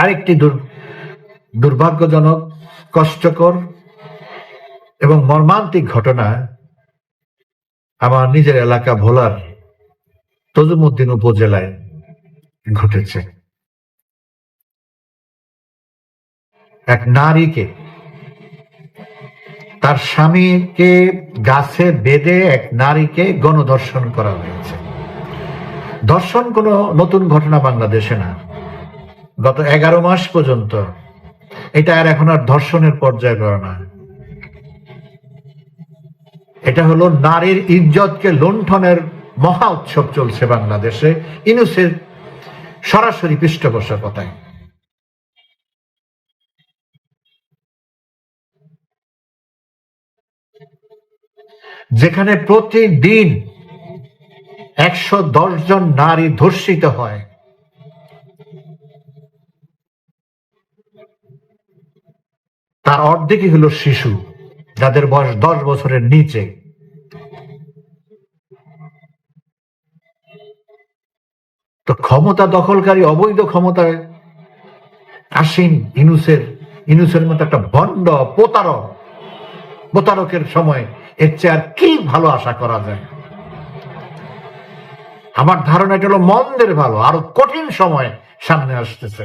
আরেকটি দুর্ভাগ্যজনক, কষ্টকর এবং মর্মান্তিক ঘটনা আমার নিজের এলাকা ভোলার তজুমুদ্দিন উপজেলায় ঘটেছে। এক নারীকে তার স্বামীকে গাছে বেঁধে এক নারীকে গণধর্ষণ করা হয়েছে। ধর্ষণ কোনো নতুন ঘটনা বাংলাদেশে না। গত এগারো মাস পর্যন্ত। এটা আর এখন আর ধর্ষণের পর্যায়ে পড়ে না। এটা হলো নারীর ইজ্জতকে লুণ্ঠনের মহা উৎসব চলছে বাংলাদেশে। ইনুসের সরাসরি পৃষ্ঠপোষকতায়। যেখানে প্রতিদিন একশো জন নারী ধর্ষিত হয়। তার অর্ধেকই হলো শিশু, যাদের বয়স দশ বছরের নিচে। তো ক্ষমতা দখলকারী, অবৈধ ক্ষমতায় আসীন ইনুসের ইনুসের মতো একটা ভণ্ড প্রতারক, প্রতারকের সময় এর চেয়ে আর কি ভালো আশা করা যায়? আমার ধারণা এটা হলো মন্দের ভালো, আরও কঠিন সময় সামনে আসতেছে।